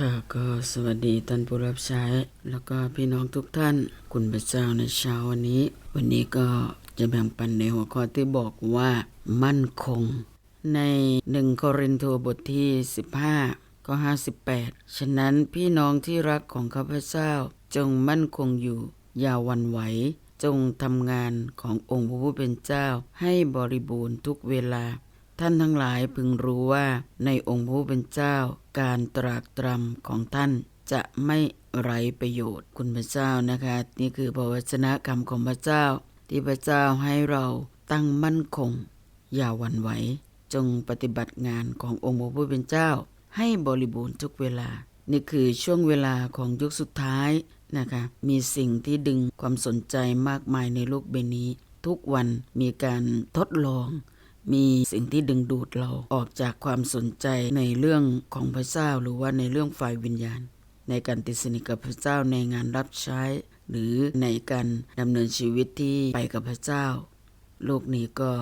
ค่ะก็สวัสดีท่านผู้รับใช้ แล้วก็พี่น้องทุกท่าน คุณพระเจ้าในเช้าวันนี้ วันนี้ก็จะแบ่งปันในหัวข้อที่บอกว่ามั่นคง ในหนึ่งโครินธ์บทที่ 15 ก็ 58 ฉะนั้นพี่น้องที่รักของข้าพเจ้าจงมั่นคงอยู่ อย่าวันไหว จงทำงานขององค์พระผู้เป็นเจ้าให้บริบูรณ์ทุกเวลา ท่านทั้งหลายพึงรู้ว่าในองค์พระผู้เป็นเจ้า การตรากตรำของท่านจะไม่ไร้ประโยชน์คุณพระเจ้านะคะ นี่คือพระวจนะคำของพระเจ้า ที่พระเจ้าให้เราตั้งมั่นคง อย่าหวั่นไหวจงปฏิบัติงานขององค์พระผู้เป็นเจ้า ให้บริบูรณ์ทุกเวลา นี่คือช่วงเวลาของยุคสุดท้ายนะคะ มีสิ่งที่ดึงความสนใจมากมายในโลกใบนี้ ทุกวันมีการทดลอง มีสิ่งที่ดึงดูดเราออกจากความสนใจในเรื่องของพระเจ้า หรือว่าในเรื่องฝ่ายวิญญาณ ในการติดสนิทกับพระเจ้าในงานรับใช้ หรือในการดำเนินชีวิตที่ไปกับพระเจ้า โลกนี้ก็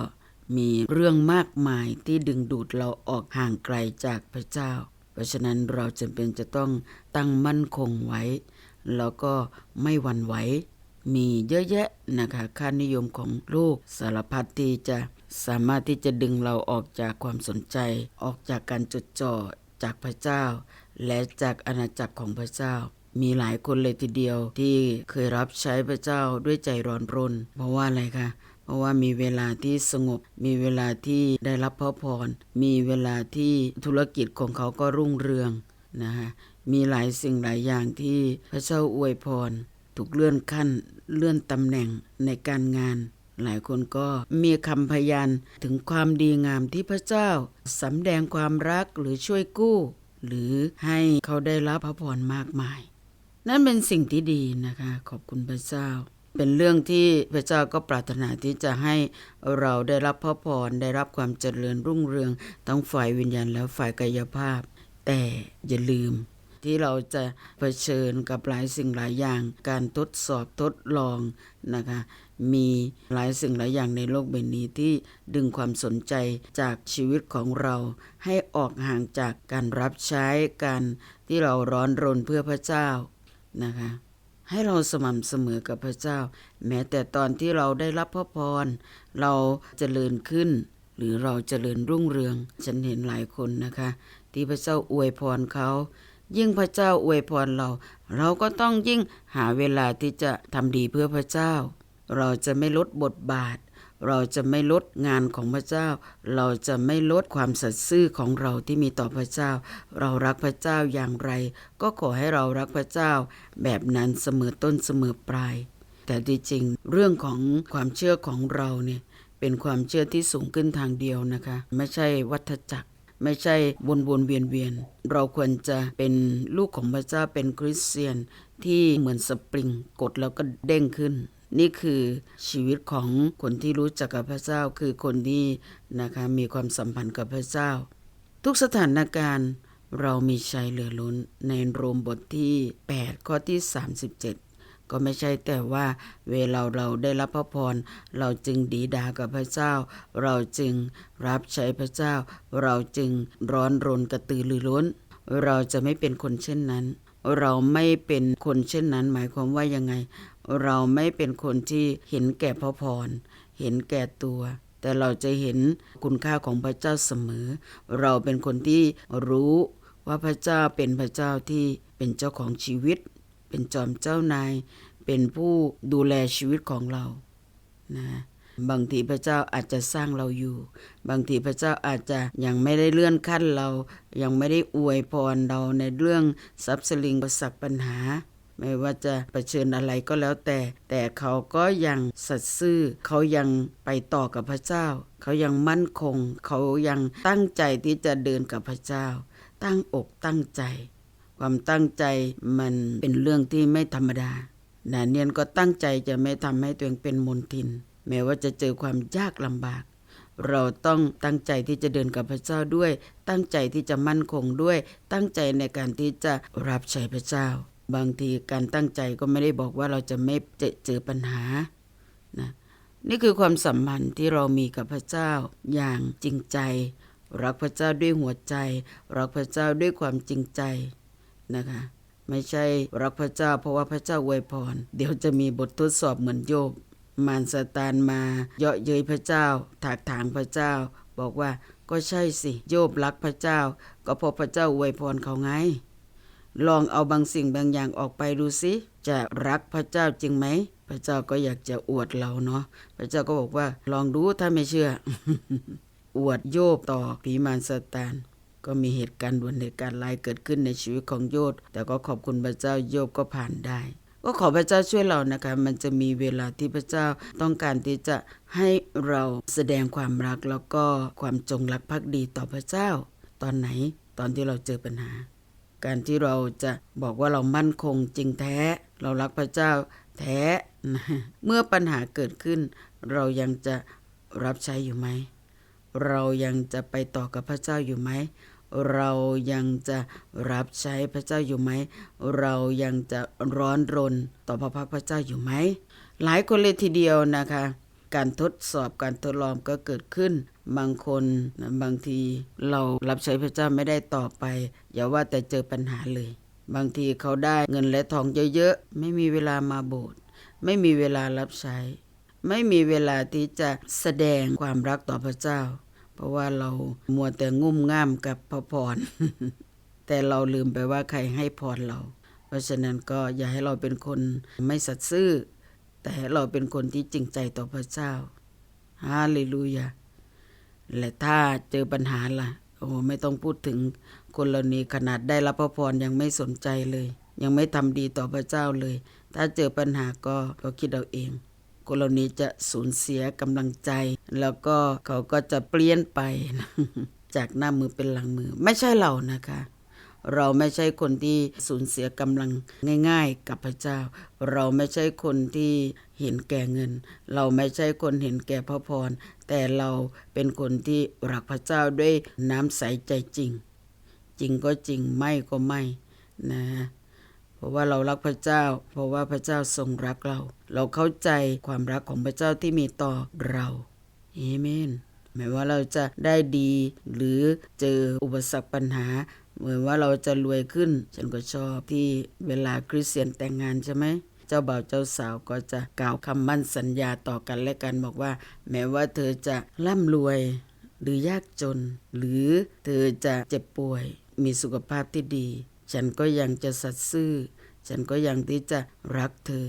มีเรื่องมากมายที่ดึงดูดเราออกห่างไกลจากพระเจ้า เพราะฉะนั้นเราจำเป็นจะต้องตั้งมั่นคงไว้ แล้วก็ไม่หวั่นไหวมีเยอะแยะนะคะค่านิยมของโลกสารพัดที่จะ สามารถที่จะดึงเราออกจากความสนใจ ออกจากการจดจ่อจากพระเจ้า และจากอาณาจักรของพระเจ้า มีหลายคนเลยทีเดียวที่เคยรับใช้พระเจ้าด้วยใจร้อนรน เพราะว่าอะไรคะเพราะว่ามีเวลาที่สงบ มีเวลาที่ได้รับพระพร มีเวลาที่ธุรกิจของเขาก็รุ่งเรืองนะฮะมีหลายสิ่งหลายอย่างที่พระเจ้าอวยพร ถูกเลื่อนขั้น เลื่อนตำแหน่งในการงาน หลายคนก็มีคำพยานถึงความดีงามที่พระเจ้าสำแดงความรักหรือช่วยกู้ หรือให้เขาได้รับพระพรมากมาย นั่นเป็นสิ่งที่ดีนะคะขอบคุณพระเจ้า เป็นเรื่องที่พระเจ้าก็ปรารถนาที่จะให้เราได้รับพระพรได้รับความเจริญรุ่งเรืองทั้งฝ่ายวิญญาณและฝ่ายกายภาพ แต่อย่าลืม ที่เราจะเผชิญกับหลายสิ่งหลายอย่าง การทดสอบทดลองนะคะมีหลายสิ่งหลายอย่างในโลกใบนี้ที่ดึงความสนใจจากชีวิตของเรา ให้ออกห่างจากการรับใช้การที่เราร้อนรนเพื่อพระเจ้านะคะให้เราสม่ำเสมอกับพระเจ้า แม้แต่ตอนที่เราได้รับพระพร เราจเจริญขึ้น หรือเราจเจริญรุ่งเรือง ฉันเห็นหลายคนนะคะ ที่พระเจ้าอวยพรเขา ยิ่งพระเจ้าอวยพรเรา เราก็ต้องยิ่งหาเวลาที่จะทำดีเพื่อพระเจ้า เราจะไม่ลดบทบาท เราจะไม่ลดงานของพระเจ้า เราจะไม่ลดความสัตย์ซื่อของเราที่มีต่อพระเจ้า เรารักพระเจ้าอย่างไร ก็ขอให้เรารักพระเจ้า แบบนั้นเสมอต้นเสมอปลาย แต่ที่จริงเรื่องของความเชื่อของเราเนี่ยเป็นความเชื่อที่สูงขึ้นทางเดียวนะคะ ไม่ใช่วัฏจักร ไม่ใช่วนวนเวียนเวียนเราควรจะเป็นลูกของพระเจ้าเป็นคริสเตียนที่เหมือนสปริงกดแล้วก็เด้งขึ้น นี่คือชีวิตของคนที่รู้จักกับพระเจ้าคือคนที่นะคะมีความสัมพันธ์กับพระเจ้า ทุกสถานการณ์เรามีชัยเหลือล้นในโรมบทที่ 8 ข้อที่ 37 ก็ไม่ใช่แต่ว่าเวลาเราได้รับพระพร เราจึงดีดากับพระเจ้า เราจึงรับใช้พระเจ้า เราจึงร้อนรนกระตือรือร้น เราจะไม่เป็นคนเช่นนั้น เราไม่เป็นคนเช่นนั้น หมายความว่ายังไง เราไม่เป็นคนที่เห็นแก่พระพร เห็นแก่ตัวแต่เราจะเห็นคุณค่าของพระเจ้าเสมอ เราเป็นคนที่รู้ว่าพระเจ้าเป็นพระเจ้าที่เป็นเจ้าของชีวิต เป็นจอมเจ้านาย เป็นผู้ดูแลชีวิตของเรานะบางทีพระเจ้าอาจจะสร้างเราอยู่ บางทีพระเจ้าอาจจะยังไม่ได้เลื่อนขั้นเรา ยังไม่ได้อวยพรเราในเรื่องทรัพย์สลิงประสักปัญหา ไม่ว่าจะะเผชิญอะไรก็แล้วแต่ แต่เขาก็ยังสัตย์ซื่อ เขายังไปต่อกับพระเจ้า เขายังมั่นคง เขายังตั้งใจที่จะเดินกับพระเจ้า ตั้งอกตั้งใจ ความตั้งใจมันเป็นเรื่องที่ไม่ธรรมดาดาเนียนก็ตั้งใจจะไม่ทำให้ตัวเองเป็นมนทิน แม้ว่าจะเจอความยากลำบาก เราต้องตั้งใจที่จะเดินกับพระเจ้าด้วย ตั้งใจที่จะมั่นคงด้วย ตั้งใจในการที่จะรับใช้พระเจ้า บางทีการตั้งใจก็ไม่ได้บอกว่าเราจะไม่เจอเจอปัญหานะนี่คือความสัมพันธ์ที่เรามีกับพระเจ้าอย่างจริงใจ รักพระเจ้าด้วยหัวใจ รักพระเจ้าด้วยความจริงใจ นะคะ ไม่ใช่รักพระเจ้า เพราะว่าพระเจ้าอวยพร เดี๋ยวจะมีบททดสอบเหมือนโยบ มารซาตานมาเยาะเย้ยพระเจ้า ถากถางพระเจ้า บอกว่าก็ใช่สิโยบรักพระเจ้า ก็เพราะพระเจ้าอวยพรเขาไง ลองเอาบางสิ่งบางอย่างออกไปดูสิจะรักพระเจ้าจริงไหมพระเจ้าก็อยากจะอวดเราเนาะพระเจ้าก็บอกว่าลองดูถ้าไม่เชื่อ อวดโยบต่อผีมารซาตาน ก็มีเหตุการณ์ด่วนเหตุการณ์ร้ายเกิดขึ้นในชีวิตของโยบแต่ก็ขอบคุณพระเจ้าโยบก็ผ่านได้ ก็ขอพระเจ้าช่วยเรานะคะ มันจะมีเวลาที่พระเจ้าต้องการที่จะให้เราแสดงความรักแล้วก็ความจงรักภักดีต่อพระเจ้า ตอนไหนตอนที่เราเจอปัญหา การที่เราจะบอกว่าเรามั่นคงจริงแท้ เรารักพระเจ้าแท้นะเมื่อปัญหาเกิดขึ้น เรายังจะรับใช้อยู่ไหม เรายังจะไปต่อกับพระเจ้าอยู่ไหม เรายังจะรับใช้พระเจ้าอยู่ไหม เรายังจะร้อนรนต่อพระพักพระเจ้าอยู่ไหม หลายคนเลยทีเดียวนะคะ การทดสอบการทดลองก็เกิดขึ้น บางคนบางทีเรารับใช้พระเจ้าไม่ได้ต่อไปอย่าว่าแต่เจอปัญหาเลย บางทีเขาได้เงินและทองเยอะๆไม่มีเวลามาโบสถ์ไม่มีเวลารับใช้ ไม่มีเวลาที่จะแสดงความรักต่อพระเจ้า เพราะว่าเรามัวแต่งุ่มง่ามกับพระพร แต่เราลืมไปว่าใครให้พรเรา เพราะฉะนั้นก็อย่าให้เราเป็นคนไม่สัตย์ซื่อ แต่ให้เราเป็นคนที่จริงใจต่อพระเจ้าฮาเลลูยาและถ้าเจอปัญหาล่ะ โอ้ไม่ต้องพูดถึงคนเหล่านี้ขนาดได้รับพระพรยังไม่สนใจเลย ยังไม่ทำดีต่อพระเจ้าเลย ถ้าเจอปัญหาก็ก็คิดเอาเอง คนเหล่านี้จะสูญเสียกำลังใจ แล้วก็เขาก็จะเปลี่ยนไป จากหน้ามือเป็นหลังมือ ไม่ใช่เรานะคะ เราไม่ใช่คนที่สูญเสียกำลังง่าย ๆ กับพระเจ้า เราไม่ใช่คนที่เห็นแก่เงิน เราไม่ใช่คนเห็นแก่พระพร แต่เราเป็นคนที่รักพระเจ้าด้วยน้ำใสใจจริง จริงก็จริงไม่ก็ไม่นะเพราะว่าเรารักพระเจ้า เพราะว่าพระเจ้าทรงรักเรา เราเข้าใจความรักของพระเจ้าที่มีต่อเราเอเมนไม่ว่าเราจะได้ดีหรือเจออุปสรรคปัญหา เหมือนว่าเราจะรวยขึ้น ฉันก็ชอบที่เวลาคริสเตียนแต่งงานใช่ไหมเจ้าบ่าวเจ้าสาวก็จะกล่าวคำมั่นสัญญาต่อกันและกันบอกว่า แม้ว่าเธอจะร่ำรวยหรือยากจน หรือเธอจะเจ็บป่วย มีสุขภาพที่ดี ฉันก็ยังจะสัตย์ซื่อ ฉันก็ยังที่จะรักเธอ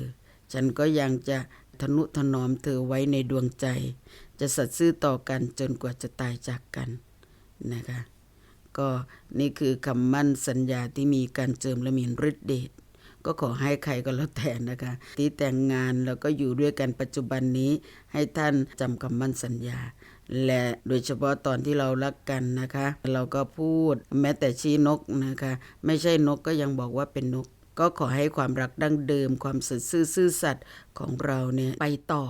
ฉันก็ยังจะทนุถนอมเธอไว้ในดวงใจ จะสัตย์ซื่อต่อกันจนกว่าจะตายจากกันนะคะก็นี่คือคำมั่นสัญญาที่มีการเจิมและมีฤทธิเดชก็ขอให้ใครก็แล้วแต่นะคะ ที่แต่งงานแล้วก็อยู่ด้วยกันปัจจุบันนี้ ให้ท่านจำคำมั่นสัญญา และโดยเฉพาะตอนที่เรารักกันนะคะ เราก็พูดแม้แต่ชี้นกนะคะ ไม่ใช่นกก็ยังบอกว่าเป็นนก ก็ขอให้ความรักดั้งเดิมความสัตย์ซื่อสัตย์ของเราเนี่ยไปต่อ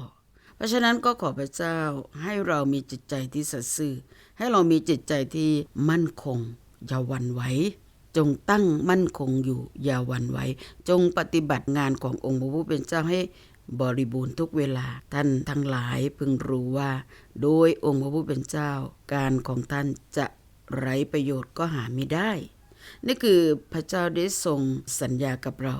เพราะฉะนั้นก็ขอพระเจ้าให้เรามีจิตใจที่สัตย์ซื่อ ให้เรามีจิตใจที่มั่นคง อย่าหวั่นไหวจงตั้งมั่นคงอยู่อย่าหวั่นไหวจงปฏิบัติงานขององค์พระผู้เป็นเจ้าให้บริบูรณ์ทุกเวลาท่านทั้งหลายพึงรู้ว่า โดยองค์พระผู้เป็นเจ้า การของท่านจะไร้ประโยชน์ก็หาไม่ได้ นี่คือพระเจ้าได้ทรงสัญญากับเรา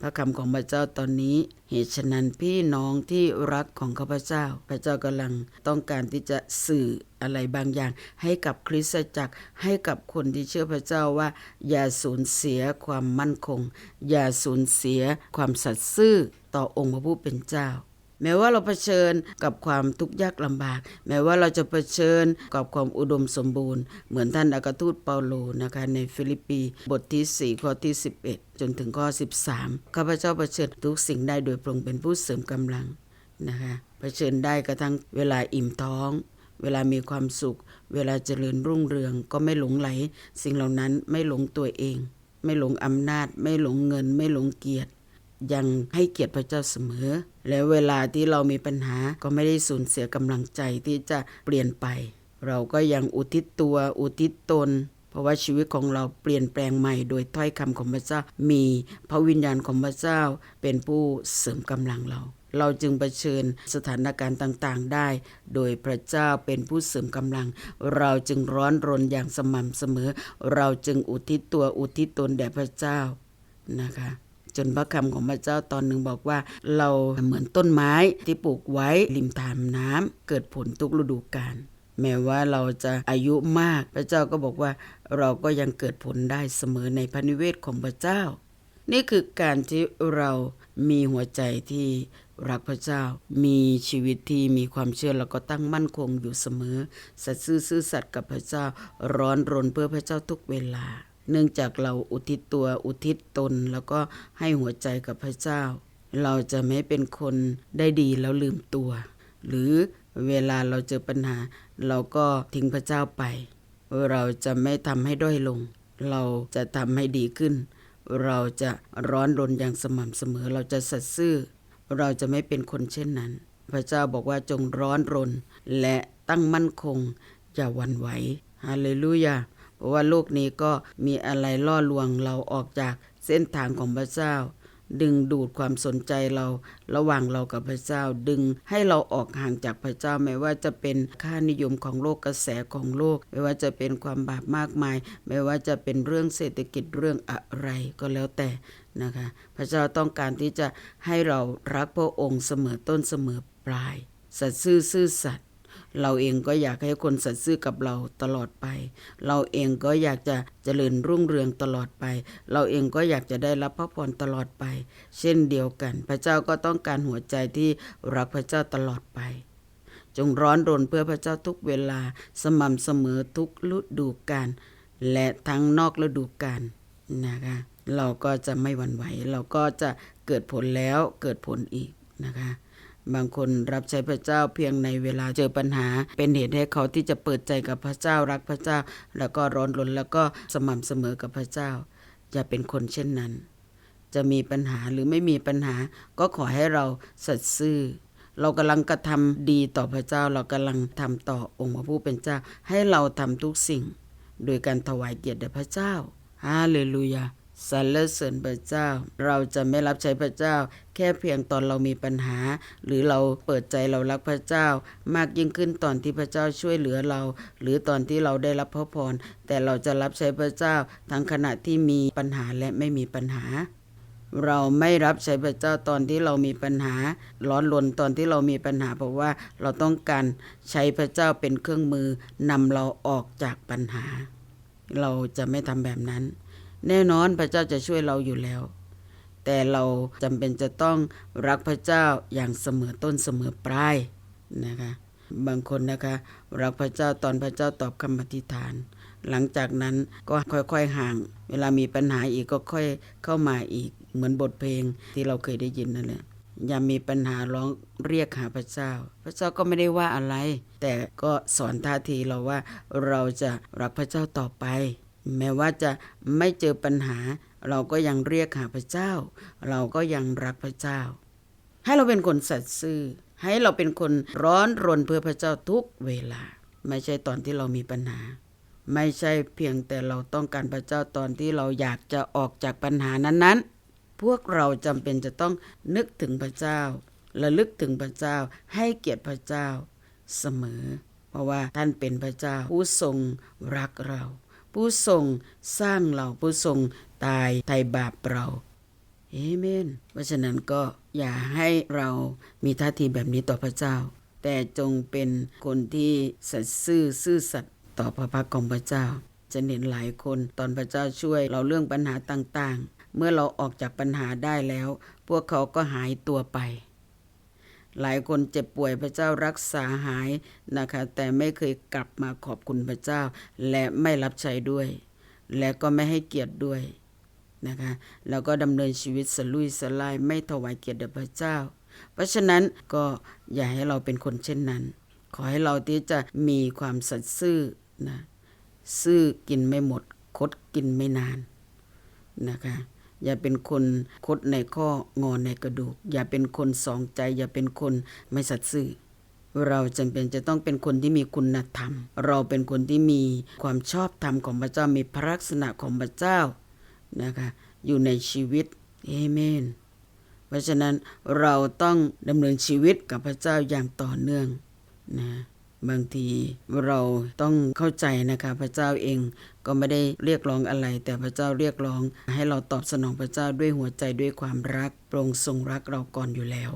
พระคำของพระเจ้าตอนนี้ เหตุฉะนั้นพี่น้องที่รักของข้าพเจ้า พระเจ้ากำลังต้องการที่จะสื่ออะไรบางอย่าง ให้กับคริสตจักรให้กับคนที่เชื่อพระเจ้าว่า อย่าสูญเสียความมั่นคง อย่าสูญเสียความสัตย์ซื่อต่อองค์พระผู้เป็นเจ้า แม้ว่าเราเผชิญกับความทุกข์ยากลำบาก แม้ว่าเราจะเผชิญกับความอุดมสมบูรณ์ เหมือนท่านอากาทูตเปาโลนะคะในฟิลิปปีบทที่ 4 ข้อที่ 11 จนถึงข้อ 13 ข้าพเจ้าเผชิญทุกสิ่งได้โดยพระองค์เป็นผู้เสริมกำลังนะคะเผชิญได้กระทั่งเวลาอิ่มท้อง เวลามีความสุข เวลาเจริญรุ่งเรืองก็ไม่หลงไหล สิ่งเหล่านั้นไม่หลงตัวเอง ไม่หลงอำนาจ ไม่หลงเงิน ไม่หลงเกียรติ ยังให้เกียรติพระเจ้าเสมอ แล้วเวลาที่เรามีปัญหาก็ไม่ได้สูญเสียกำลังใจที่จะเปลี่ยนไป เราก็ยังอุทิศตัวอุทิศตน เพราะว่าชีวิตของเราเปลี่ยนแปลงใหม่ โดยถ้อยคำของพระเจ้า มีพระวิญญาณของพระเจ้าเป็นผู้เสริมกำลังเราเราจึงเผชิญสถานการณ์ต่างๆ ได้ โดยพระเจ้าเป็นผู้เสริมกำลัง เราจึงร้อนรนอย่างสม่ำเสมอ เราจึงอุทิศตัวอุทิศตนแด่พระเจ้านะคะ จนพระคำของพระเจ้าตอนหนึ่งบอกว่า เราเหมือนต้นไม้ที่ปลูกไว้ริมทานน้ำเกิดผลทุกฤดูกาลแม้ว่าเราจะอายุมากพระเจ้าก็บอกว่าเราก็ยังเกิดผลได้เสมอในพระนิเวศของพระเจ้า นี่คือการที่เรามีหัวใจที่รักพระเจ้า มีชีวิตที่มีความเชื่อแล้วก็ตั้งมั่นคงอยู่เสมอ สัตย์ซื่อซื่อสัตย์กับพระเจ้า ร้อนรนเพื่อพระเจ้าทุกเวลา เนื่องจากเราอุทิศตัวอุทิศตน แล้วก็ให้หัวใจกับพระเจ้า เราจะไม่เป็นคนได้ดีแล้วลืมตัว หรือเวลาเราเจอปัญหา เราก็ทิ้งพระเจ้าไป เราจะไม่ทำให้ด้อยลง เราจะทำให้ดีขึ้น เราจะร้อนรนอย่างสม่ำเสมอ เราจะสัตย์ซื่อ เราจะไม่เป็นคนเช่นนั้น พระเจ้าบอกว่าจงร้อนรน และตั้งมั่นคงอย่าหวั่นไหวฮาเลลูยา เพราะว่าโลกนี้ก็มีอะไรล่อลวงเราออกจากเส้นทางของพระเจ้า ดึงดูดความสนใจเราระหว่างเรากับพระเจ้า ดึงให้เราออกห่างจากพระเจ้าไม่ว่าจะเป็นค่านิยมของโลกกระแสของโลก ไม่ว่าจะเป็นความบาปมากมาย ไม่ว่าจะเป็นเรื่องเศรษฐกิจเรื่องอะไรก็แล้วแต่นะคะพระเจ้าต้องการที่จะให้เรารักพระองค์เสมอต้นเสมอปลาย สัตย์ซื่อซื่อสัตย์ เราเองก็อยากให้คนสัตย์ซื่อกับเราตลอดไป เราเองก็อยากจะเจริญรุ่งเรืองตลอดไป เราเองก็อยากจะได้รับพระพรตลอดไป เช่นเดียวกัน พระเจ้าก็ต้องการหัวใจที่รักพระเจ้าตลอดไป จงร้อนรนเพื่อพระเจ้าทุกเวลาสม่ำเสมอทุกฤดูกาลและทั้งนอกฤดูกาลนะคะเราก็จะไม่หวั่นไหว เราก็จะเกิดผลแล้วเกิดผลอีกนะคะ บางคนรับใช้พระเจ้าเพียงในเวลาเจอปัญหา เป็นเหตุให้เขาที่จะเปิดใจกับพระเจ้ารักพระเจ้า แล้วก็ร้อนรนแล้วก็สม่ำเสมอกับพระเจ้า อย่าเป็นคนเช่นนั้น จะมีปัญหาหรือไม่มีปัญหา ก็ขอให้เราสัตย์ซื่อเรากำลังกระทำดีต่อพระเจ้าเรากำลังทำต่อองค์พระผู้เป็นเจ้า ให้เราทำทุกสิ่ง โดยการถวายเกียรติแด่พระเจ้าฮาเลลูยา สรรเสริญพระเจ้า เราจะไม่รับใช้พระเจ้า แค่เพียงตอนเรามีปัญหา หรือเราเปิดใจเรารักพระเจ้า มากยิ่งขึ้นตอนที่พระเจ้าช่วยเหลือเรา หรือตอนที่เราได้รับพระพร แต่เราจะรับใช้พระเจ้า ทั้งขณะที่มีปัญหาและไม่มีปัญหาเราไม่รับใช้พระเจ้าตอนที่เรามีปัญหา ร้อนรนตอนที่เรามีปัญหา เพราะว่าเราต้องการใช้พระเจ้าเป็นเครื่องมือนำเราออกจากปัญหา เราจะไม่ทำแบบนั้น แน่นอนพระเจ้าจะช่วยเราอยู่แล้ว แต่เราจำเป็นจะต้องรักพระเจ้าอย่างเสมอต้นเสมอปลายนะคะบางคนนะคะรักพระเจ้าตอนพระเจ้าตอบคำอธิษฐาน หลังจากนั้นก็ค่อยๆห่าง เวลามีปัญหาอีกก็ค่อยเข้ามาอีกเหมือนบทเพลงที่เราเคยได้ยินนั่นแหละอย่ามีปัญหาร้องเรียกหาพระเจ้า พระเจ้าก็ไม่ได้ว่าอะไร แต่ก็สอนท่าทีเราว่าเราจะรักพระเจ้าต่อไป แม้ว่าจะไม่เจอปัญหา เราก็ยังเรียกหาพระเจ้า เราก็ยังรักพระเจ้า ให้เราเป็นคนสัตย์ซื่อ ให้เราเป็นคนร้อนรนเพื่อพระเจ้าทุกเวลา ไม่ใช่ตอนที่เรามีปัญหา ไม่ใช่เพียงแต่เราต้องการพระเจ้าตอนที่เราอยากจะออกจากปัญหานั้นๆ พวกเราจำเป็นจะต้องนึกถึงพระเจ้าระลึกถึงพระเจ้าให้เกียรติพระเจ้าเสมอ เพราะว่าท่านเป็นพระเจ้าผู้ทรงรักเรา ผู้ทรงสร้างเราผู้ทรงตายไถ่บาปเราเอเมน เพราะฉะนั้นก็อย่าให้เรามีท่าทีแบบนี้ต่อพระเจ้า แต่จงเป็นคนที่สัตย์ซื่อซื่อสัตย์ต่อพระพักของพระเจ้า จะเห็นหลายคนตอนพระเจ้าช่วยเราเรื่องปัญหาต่างๆ เมื่อเราออกจากปัญหาได้แล้ว พวกเขาก็หายตัวไป หลายคนเจ็บป่วยพระเจ้ารักษาหายนะคะ แต่ไม่เคยกลับมาขอบคุณพระเจ้า และไม่รับใช้ด้วย และก็ไม่ให้เกียรติด้วยนะคะแล้วก็ดำเนินชีวิตสลุยสลายไม่ถวายเกียรติแด่พระเจ้า เพราะฉะนั้นก็อย่าให้เราเป็นคนเช่นนั้น ขอให้เราที่จะมีความสัตย์ซื่อนะซื่อกินไม่หมด คดกินไม่นานนะคะ อย่าเป็นคนคดในข้องอในกระดูก อย่าเป็นคนสองใจ อย่าเป็นคนไม่สัตย์ซื่อเราจำเป็นจะต้องเป็นคนที่มีคุณธรรม เราเป็นคนที่มีความชอบธรรมของพระเจ้ามีพระลักษณะของพระเจ้านะคะอยู่ในชีวิตเอเมน เพราะฉะนั้นเราต้องดำเนินชีวิตกับพระเจ้าอย่างต่อเนื่องนะบางทีเราต้องเข้าใจนะคะพระเจ้าเอง ก็ไม่ได้เรียกร้องอะไร แต่พระเจ้าเรียกร้อง ให้เราตอบสนองพระเจ้าด้วยหัวใจด้วยความรักโปรงทรงรักเราก่อนอยู่แล้ว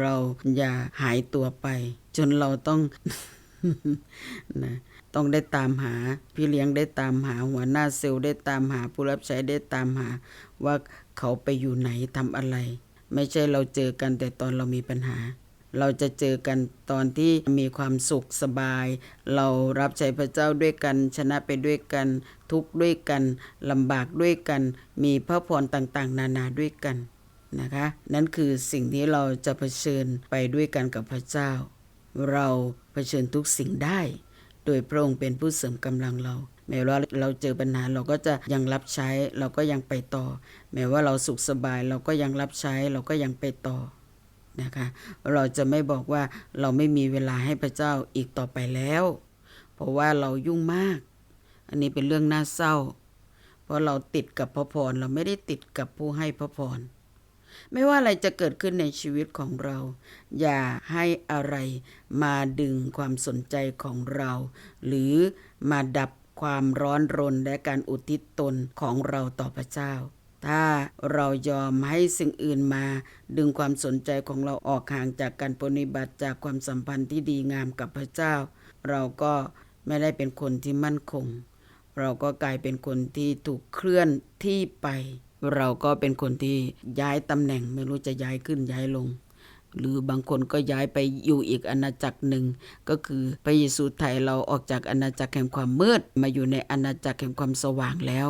เราอย่าหายตัวไป จนเราต้องนะต้องได้ตามหา พี่เลี้ยงได้ตามหาหัวหน้าเซลล์ได้ตามหาผู้รับใช้ได้ตามหา ว่าเขาไปอยู่ไหนทำอะไร ไม่ใช่เราเจอกันแต่ตอนเรามีปัญหา เราจะเจอกันตอนที่มีความสุขสบาย เรารับใช้พระเจ้าด้วยกัน ชนะไปด้วยกัน ทุกข์ด้วยกันลำบากด้วยกัน มีพระพรต่างๆ นานาด้วยกันนะคะ นั่นคือสิ่งที่เราจะเผชิญไปด้วยกันกับพระเจ้า เราเผชิญทุกสิ่งได้ โดยพระองค์เป็นผู้เสริมกำลังเรา แม้ว่าเราเจอปัญหาเราก็จะยังรับใช้เราก็ยังไปต่อ แม้ว่าเราสุขสบายเราก็ยังรับใช้เราก็ยังไปต่อ นะคะ เราจะไม่บอกว่าเราไม่มีเวลาให้พระเจ้าอีกต่อไปแล้ว เพราะว่าเรายุ่งมาก อันนี้เป็นเรื่องน่าเศร้า เพราะเราติดกับพระพรเราไม่ได้ติดกับผู้ให้พระพรไม่ว่าอะไรจะเกิดขึ้นในชีวิตของเรา อย่าให้อะไรมาดึงความสนใจของเรา หรือมาดับความร้อนรนและการอุทิศตนของเราต่อพระเจ้า ถ้าเรายอมให้สิ่งอื่นมา ดึงความสนใจของเราออกห่างจากการปฏิบัติจากความสัมพันธ์ที่ดีงามกับพระเจ้า เราก็ไม่ได้เป็นคนที่มั่นคง เราก็กลายเป็นคนที่ถูกเคลื่อนที่ไป เราก็เป็นคนที่ย้ายตำแหน่งไม่รู้จะย้ายขึ้นย้ายลง หรือบางคนก็ย้ายไปอยู่อีกอาณาจักรหนึ่ง ก็คือพระเยซูไถ่เราออกจากอาณาจักรแห่งความมืด มาอยู่ในอาณาจักรแห่งความสว่างแล้ว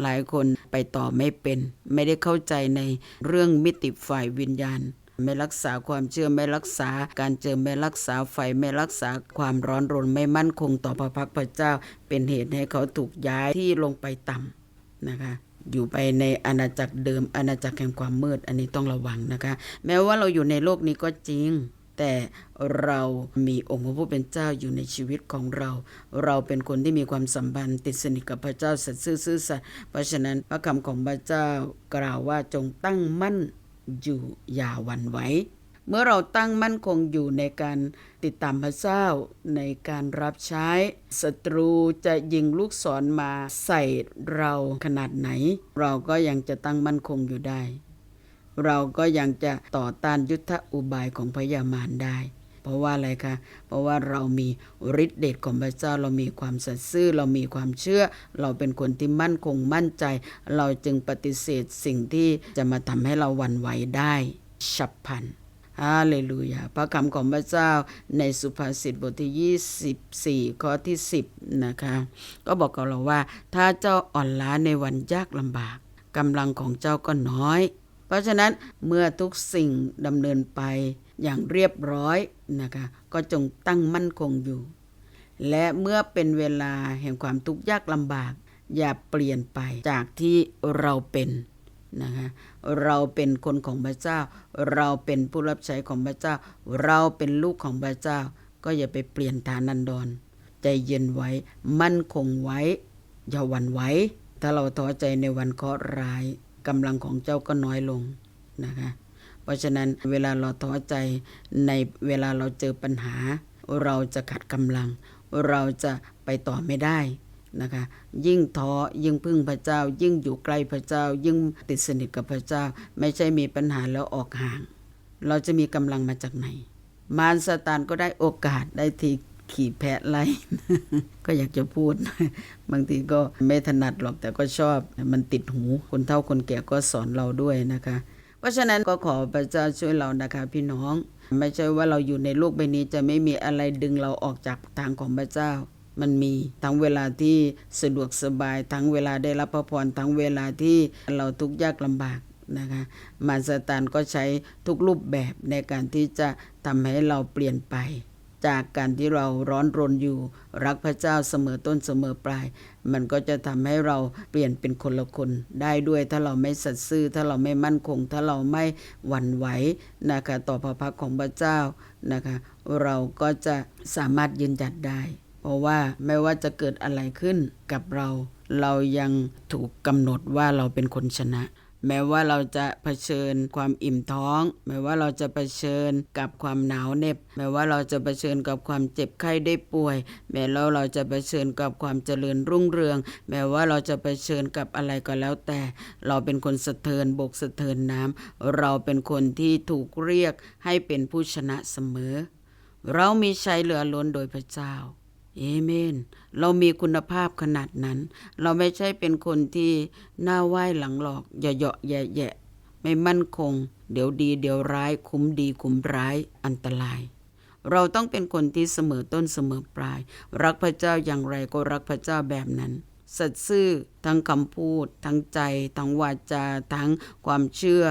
หลายคนไปต่อไม่เป็น ไม่ได้เข้าใจในเรื่องมิติฝ่ายวิญญาณไม่รักษาความเชื่อไม่รักษาการเจอไม่รักษาไฟไม่รักษาความร้อนรนไม่มั่นคงต่อพระพักตร์พระเจ้า เป็นเหตุให้เขาถูกย้ายที่ลงไปต่ำนะคะ อยู่ไปในอาณาจักรเดิมอาณาจักรแห่งความมืด อันนี้ต้องระวังนะคะ แม้ว่าเราอยู่ในโลกนี้ก็จริง แต่เรามีองค์พระผู้เป็นเจ้าอยู่ในชีวิตของเรา เราเป็นคนที่มีความสัมพันธ์ติดสนิทกับพระเจ้าสัตย์ซื่อซื่อสัตย์เพราะฉะนั้นพระคำของพระเจ้ากล่าวว่าจงตั้งมั่นอยู่อย่าหวั่นไหว เมื่อเราตั้งมั่นคงอยู่ในการติดตามพระเจ้าในการรับใช้ศัตรูจะยิงลูกศรมาใส่เราขนาดไหน เราก็ยังจะตั้งมั่นคงอยู่ได้ เราก็ยังจะต่อต้านยุทธอุบายของพยามารได้ เพราะว่าอะไรคะ เพราะว่าเรามีฤทธิเดชของพระเจ้าเรามีความสัตย์ซื่อเรามีความเชื่อ เราเป็นคนที่มั่นคงมั่นใจ เราจึงปฏิเสธสิ่งที่จะมาทำให้เราหวั่นไหวได้ฉับพลัน ฮาเลลูยาพระคำของพระเจ้าในสุภาษิตบทที่ 24 ข้อที่ 10 นะคะ ก็บอกกับเราว่า ถ้าเจ้าอ่อนล้าในวันยากลำบากกำลังของเจ้าก็น้อย เพราะฉะนั้นเมื่อทุกสิ่งดำเนินไปอย่างเรียบร้อยนะคะ ก็จงตั้งมั่นคงอยู่ และเมื่อเป็นเวลาแห่งความทุกข์ยากลำบาก อย่าเปลี่ยนไปจากที่เราเป็น นะคะเราเป็นคนของพระเจ้า เราเป็นผู้รับใช้ของพระเจ้า เราเป็นลูกของพระเจ้า ก็อย่าไปเปลี่ยนฐานันดร ใจเย็นไว้ มั่นคงไว้ อย่าหวั่นไหวถ้าเราท้อใจในวันเคราะห์ร้ายกำลังของเจ้าก็น้อยลงนะคะเพราะฉะนั้นเวลาเราท้อใจในเวลาเราเจอปัญหา เราจะขัดกำลัง เราจะไปต่อไม่ได้ นะคะยิ่งท้อยิ่งพึ่งพระเจ้า ยิ่งอยู่ใกลพระเจ้า ยิ่งติดสนิทกับพระเจ้า ไม่ใช่มีปัญหาแล้วออกห่าง เราจะมีกำลังมาจากไหน มารซาตานก็ได้โอกาสได้ทีขี่แพะไล่ก็อยากจะพูด บางทีก็ไม่ถนัดหรอกแต่ก็ชอบมันติดหูคนเฒ่าคนแก่ก็สอนเราด้วยนะคะ เพราะฉะนั้นก็ขอพระเจ้าช่วยเรานะคะ พี่น้อง ไม่ใช่ว่าเราอยู่ในโลกใบนี้จะไม่มีอะไรดึงเราออกจากทางของพระเจ้า มันมีทั้งเวลาที่สะดวกสบาย ทั้งเวลาได้รับพระพรทั้งเวลาที่เราทุกข์ยากลำบากนะคะมารซาตานก็ใช้ทุกรูปแบบในการที่จะทำให้เราเปลี่ยนไป จากการที่เราร้อนรนอยู่รักพระเจ้าเสมอต้นเสมอปลาย มันก็จะทำให้เราเปลี่ยนเป็นคนละคนได้ด้วยถ้าเราไม่สัตย์ซื่อถ้าเราไม่มั่นคง ถ้าเราไม่หวั่นไหวนะคะต่อพระพักของพระเจ้านะคะเราก็จะสามารถยืนหยัดได้ เพราะว่าไม่ว่าจะเกิดอะไรขึ้นกับเรา เรายังถูกกำหนดว่าเราเป็นคนชนะ แม้ว่าเราจะเผชิญความอิ่มท้อง แม้ว่าเราจะเผชิญกับความหนาวเหน็บ แม้ว่าเราจะเผชิญกับความเจ็บไข้ได้ป่วย แม้แล้วเราจะเผชิญกับความเจริญรุ่งเรือง แม้ว่าเราจะเผชิญกับอะไรก็แล้วแต่ เราเป็นคนสะเทินบกสะเทินน้ำเราเป็นคนที่ถูกเรียกให้เป็นผู้ชนะเสมอ เรามีชัยเหลือล้นโดยพระเจ้า เอเมน เรามีคุณภาพขนาดนั้น เราไม่ใช่เป็นคนที่หน้าไหว้หลังหลอกเหยาะๆแยะไม่มั่นคง เดี๋ยวดีเดี๋ยวร้าย คุ้มดีคุ้มร้ายอันตราย เราต้องเป็นคนที่เสมอต้นเสมอปลาย รักพระเจ้าอย่างไรก็รักพระเจ้าแบบนั้น สัตย์ซื่อทั้งคำพูด ทั้งใจ ทั้งวาจา ทั้งความเชื่อ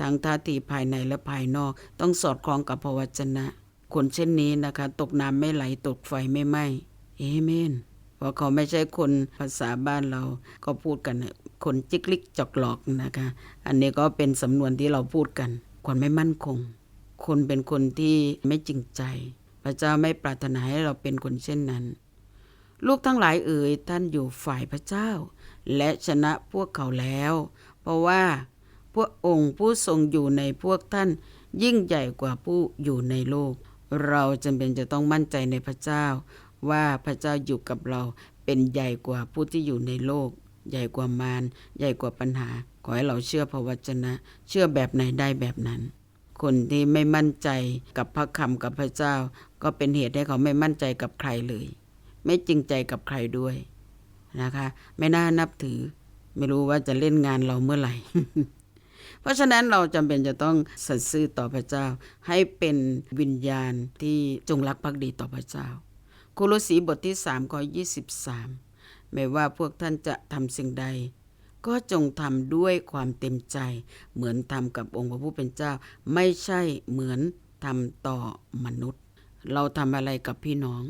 ทั้งท่าทีภายในและภายนอก ต้องสอดคล้องกับพระวจนะ คนเช่นนี้นะคะ ตกน้ำไม่ไหลตกไฟไม่ไหม้ เอเมนเพราะเขาไม่ใช่คนภาษาบ้านเราก็พูดกันน่ะคนจิกลิกจอกหลอกนะคะ อันนี้ก็เป็นสำนวนที่เราพูดกัน คนไม่มั่นคง คนเป็นคนที่ไม่จริงใจ พระเจ้าไม่ปรารถนาให้เราเป็นคนเช่นนั้น ลูกทั้งหลายเอ๋ยท่านอยู่ฝ่ายพระเจ้า และชนะพวกเขาแล้ว เพราะว่าพวกองค์ผู้ทรงอยู่ในพวกท่านยิ่งใหญ่กว่าผู้อยู่ในโลก เราจำเป็นจะต้องมั่นใจในพระเจ้า ว่าพระเจ้าอยู่กับเราเป็นใหญ่กว่าผู้ที่อยู่ในโลก ใหญ่กว่ามารใหญ่กว่าปัญหา ขอให้เราเชื่อพระวจนะ เชื่อแบบไหนได้แบบนั้น คนที่ไม่มั่นใจกับพระคำกับพระเจ้า ก็เป็นเหตุให้เขาไม่มั่นใจกับใครเลย ไม่จริงใจกับใครด้วยนะคะ ไม่น่านับถือ ไม่รู้ว่าจะเล่นงานเราเมื่อไหร่เพราะฉะนั้นเราจำเป็นจะต้องสัตย์ซื่อต่อพระเจ้า ให้เป็นวิญญาณที่จงรักภักดีต่อพระเจ้า คโลสีบทที่3ข้อ23 ไม่ว่าพวกท่านจะทำสิ่งใด ก็จงทำด้วยความเต็มใจ เหมือนทำกับองค์พระผู้เป็นเจ้า ไม่ใช่เหมือนทำต่อมนุษย์ เราทำอะไรกับพี่น้อง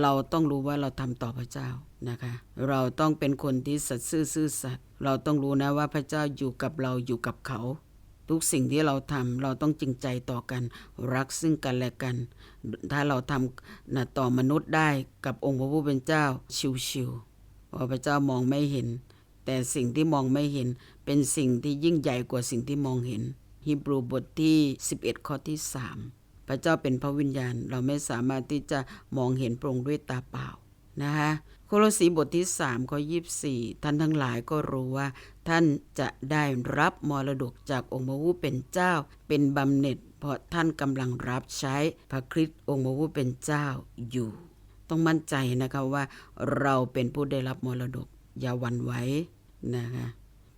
เราต้องรู้ว่าเราทำต่อพระเจ้านะคะ เราต้องเป็นคนที่สัตย์ซื่อซื่อสัตย์เราต้องรู้นะว่าพระเจ้าอยู่กับเราอยู่กับเขา ทุกสิ่งที่เราทำเราต้องจริงใจต่อกัน รักซึ่งกันและกัน ถ้าเราทำนะต่อมนุษย์ได้กับองค์พระผู้เป็นเจ้าชิวๆเพราะพระเจ้ามองไม่เห็น แต่สิ่งที่มองไม่เห็น เป็นสิ่งที่ยิ่งใหญ่กว่าสิ่งที่มองเห็นฮีบรูบทที่ 11 ข้อที่ 3 พระเจ้าเป็นพระวิญญาณ เราไม่สามารถที่จะมองเห็นพระองค์ด้วยตาเปล่านะคะ โคโลสีบทที่3ข้อ24 ท่านทั้งหลายก็รู้ว่า ท่านจะได้รับมรดกจากองค์พระผู้เป็นเจ้า เป็นบำเหน็จ เพราะท่านกำลังรับใช้พระคริสต์องค์พระผู้เป็นเจ้าอยู่ ต้องมั่นใจนะคะว่าเราเป็นผู้ได้รับมรดกอย่าหวั่นไหวนะคะ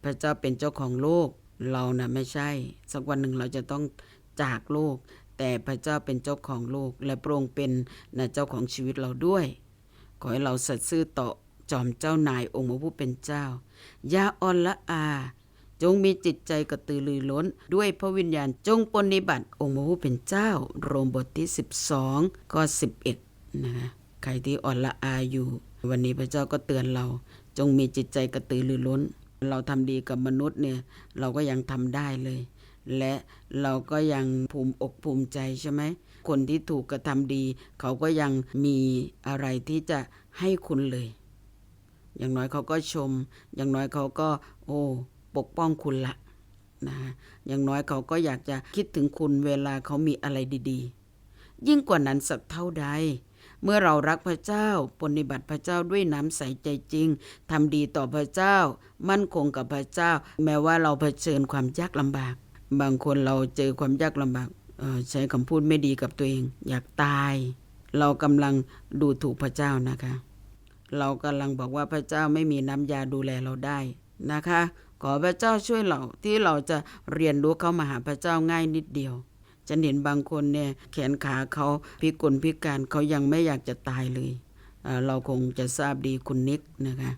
พระเจ้าเป็นเจ้าของโลกเรานะ่ะไม่ใช่ สักวันหนึ่งเราจะต้องจากโลก แต่พระเจ้าเป็นเจ้าของโลก และพระองค์เป็นนะเจ้าของชีวิตเราด้วย ขอให้เราสัตย์ซื่อต่อจอมเจ้านายองค์พระผู้เป็นเจ้าอย่าอ่อนละอา จงมีจิตใจกระตือรือร้น ด้วยพระวิญญาณจงปฏิบัติองค์พระผู้เป็นเจ้า โรมบทที่ 12ข้อ11นะคะใครที่อ่อนละอาอยู่ วันนี้พระเจ้าก็เตือนเรา จงมีจิตใจกระตือรือร้น เราทำดีกับมนุษย์เนี่ยเราก็ยังทำได้เลย และเราก็ยังภูมิอกภูมิใจใช่ไหม คนที่ถูกกระทำดี เขาก็ยังมีอะไรที่จะให้คุณเลย อย่างน้อยเขาก็ชม อย่างน้อยเขาก็ โอ้ปกป้องคุณละนะฮะอย่างน้อยเขาก็อยากจะคิดถึงคุณเวลาเขามีอะไรดีๆ ยิ่งกว่านั้นสักเท่าใด เมื่อเรารักพระเจ้าปฏิบัติพระเจ้าด้วยน้ำใสใจจริงทำดีต่อพระเจ้า มั่นคงกับพระเจ้า แม้ว่าเราเผชิญความยากลำบาก บางคนเราเจอความยากลำบาก ใช้คำพูดไม่ดีกับตัวเอง อยากตาย เรากำลังดูถูกพระเจ้านะคะ เรากำลังบอกว่าพระเจ้าไม่มีน้ำยาดูแลเราได้นะคะ ขอพระเจ้าช่วยเราที่เราจะเรียนรู้เข้ามาหาพระเจ้าง่ายนิดเดียวฉันเห็นบางคนเนี่ยแขนขาเขาพิกลพิการเขายังไม่อยากจะตายเลยเเราคงจะทราบดีคุณนิกนะคะ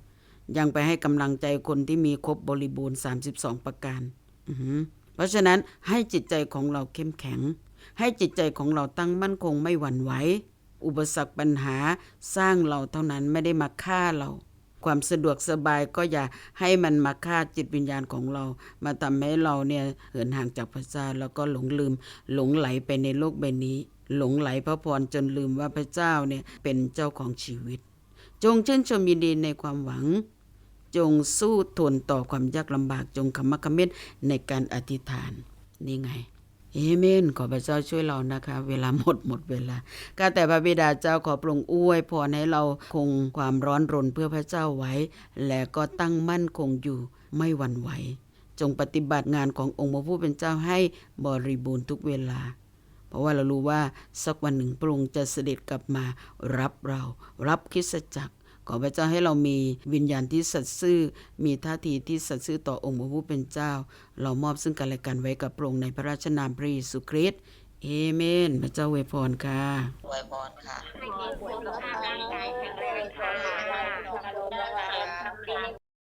ยังไปให้กำลังใจคนที่มีครบบริบูรณ์ 32 ประการ อือ ราะฉะนั้นให้จิตใจของเราเข้มแข็ง ให้จิตใจของเราตั้งมั่นคงไม่หวั่นไหวอุปสรรคปัญหาสร้างเราเท่านั้นไม่ได้มาฆ่าเรา ความสะดวกสบายก็อย่าให้มันมาฆ่าจิตวิญญาณของเรา มาทำให้เราเนี่ยเหินห่างจากพระเจ้าแล้วก็หลงลืม หลงไหลไปในโลกใบนี้ หลงไหลพระพรจนลืมว่าพระเจ้าเนี่ยเป็นเจ้าของชีวิต จงเชื่นชมยินดีในความหวัง จงสู้ทนต่อความยากลำบากจงขมักขม้นในการอธิษฐาน นี่ไงเอเมน ขอพระเจ้าช่วยเรานะคะ เวลาหมดหมดเวลาข้าแต่พระบิดาเจ้าขอปรงอวยพรให้เราคงความร้อนรนเพื่อพระเจ้าไว้ และก็ตั้งมั่นคงอยู่ไม่หวั่นไหว จงปฏิบัติงานขององค์พระผู้เป็นเจ้าให้บริบูรณ์ทุกเวลา เพราะว่าเรารู้ว่าสักวันหนึ่งพระองค์จะเสด็จกลับมารับเรา รับคริสตจักร ขอพระเจ้าให้เรามีวิญญาณที่สัตย์ซื่อ มีท่าทีที่สัตย์ซื่อต่อองค์พระผู้เป็นเจ้า เรามอบซึ่งกันและกันไว้กับพระองค์ในพระราชนามพระเยซูคริสต์เอเมน พระเจ้าอวยพรค่ะอวยพรค่ะให้มีสุขภาพร่างกายแข็งแรงค่ะทำดีใน